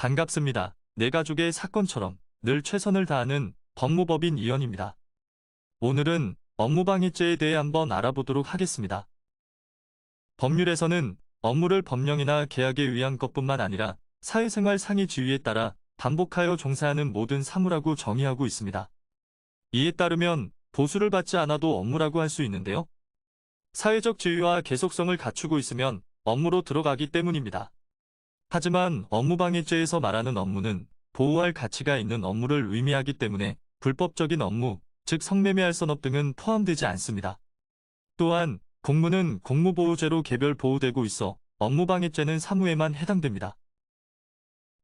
반갑습니다. 내 가족의 사건처럼 늘 최선을 다하는 법무법인 이현입니다. 오늘은 업무방해죄에 대해 한번 알아보도록 하겠습니다. 법률에서는 업무를 법령이나 계약에 의한 것뿐만 아니라 사회생활 상의 지위에 따라 반복하여 종사하는 모든 사무라고 정의하고 있습니다. 이에 따르면 보수를 받지 않아도 업무라고 할 수 있는데요. 사회적 지위와 계속성을 갖추고 있으면 업무로 들어가기 때문입니다. 하지만 업무방해죄에서 말하는 업무는 보호할 가치가 있는 업무를 의미하기 때문에 불법적인 업무, 즉 성매매할 선업 등은 포함되지 않습니다. 또한 공무는 공무보호죄로 개별 보호되고 있어 업무방해죄는 사무에만 해당됩니다.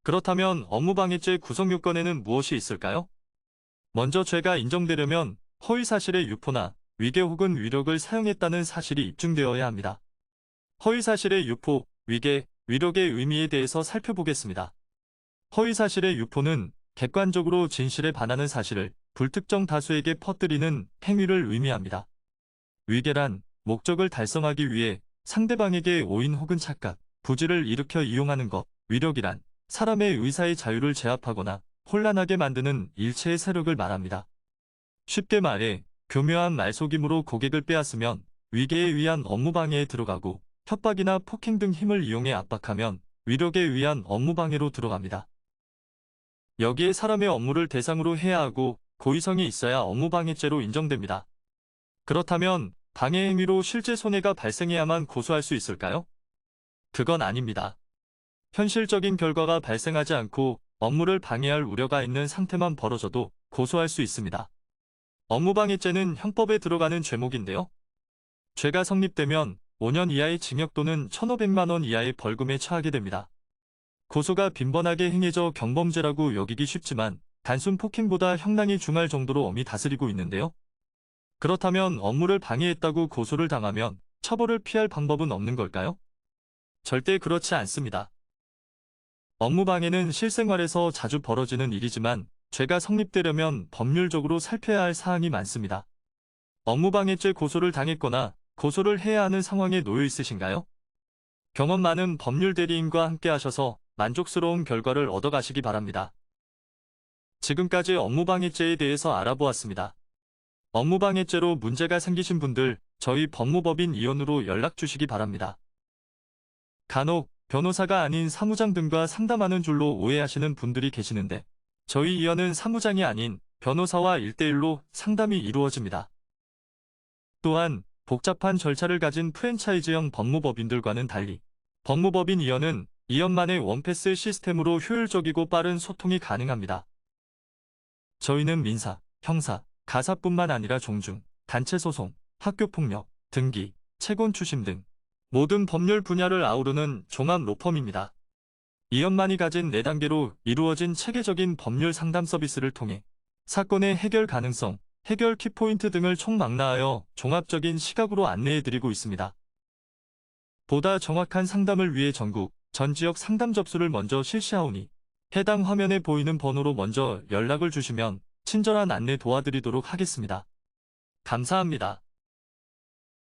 그렇다면 업무방해죄 구성 요건에는 무엇이 있을까요? 먼저 죄가 인정되려면 허위사실의 유포나 위계 혹은 위력을 사용했다는 사실이 입증되어야 합니다. 허위사실의 유포, 위계, 위력의 의미에 대해서 살펴보겠습니다. 허위사실의 유포는 객관적으로 진실에 반하는 사실을 불특정 다수에게 퍼뜨리는 행위를 의미합니다. 위계란 목적을 달성하기 위해 상대방에게 오인 혹은 착각, 부지를 일으켜 이용하는 것, 위력이란 사람의 의사의 자유를 제압하거나 혼란하게 만드는 일체의 세력을 말합니다. 쉽게 말해 교묘한 말속임으로 고객을 빼앗으면 위계에 의한 업무방해에 들어가고 협박이나 폭행 등 힘을 이용해 압박하면 위력에 의한 업무방해로 들어갑니다. 여기에 사람의 업무를 대상으로 해야 하고 고의성이 있어야 업무방해죄로 인정됩니다. 그렇다면 방해 행위로 실제 손해가 발생해야만 고소할 수 있을까요? 그건 아닙니다. 현실적인 결과가 발생하지 않고 업무를 방해할 우려가 있는 상태만 벌어져도 고소할 수 있습니다. 업무방해죄는 형법에 들어가는 죄목인데요. 죄가 성립되면 5년 이하의 징역 또는 1,500만 원 이하의 벌금에 처하게 됩니다. 고소가 빈번하게 행해져 경범죄라고 여기기 쉽지만 단순 폭행보다 형량이 중할 정도로 엄히 다스리고 있는데요. 그렇다면 업무를 방해했다고 고소를 당하면 처벌을 피할 방법은 없는 걸까요? 절대 그렇지 않습니다. 업무 방해는 실생활에서 자주 벌어지는 일이지만 죄가 성립되려면 법률적으로 살펴야 할 사항이 많습니다. 업무방해죄 고소를 당했거나 고소를 해야 하는 상황에 놓여 있으신가요? 경험 많은 법률 대리인과 함께 하셔서 만족스러운 결과를 얻어가시기 바랍니다. 지금까지 업무방해죄에 대해서 알아보았습니다. 업무방해죄로 문제가 생기신 분들 저희 법무법인 이원으로 연락 주시기 바랍니다. 간혹 변호사가 아닌 사무장 등과 상담하는 줄로 오해하시는 분들이 계시는데 저희 이원은 사무장이 아닌 변호사와 1대1로 상담이 이루어집니다. 또한 복잡한 절차를 가진 프랜차이즈형 법무법인들과는 달리 법무법인 이원은 이원만의 원패스 시스템으로 효율적이고 빠른 소통이 가능합니다. 저희는 민사, 형사, 가사뿐만 아니라 종중, 단체소송, 학교폭력, 등기, 채권 추심 등 모든 법률 분야를 아우르는 종합 로펌입니다. 이연만이 가진 4단계로 이루어진 체계적인 법률 상담 서비스를 통해 사건의 해결 가능성, 해결 키포인트 등을 총망라하여 종합적인 시각으로 안내해드리고 있습니다. 보다 정확한 상담을 위해 전국, 전 지역 상담 접수를 먼저 실시하오니 해당 화면에 보이는 번호로 먼저 연락을 주시면 친절한 안내 도와드리도록 하겠습니다. 감사합니다.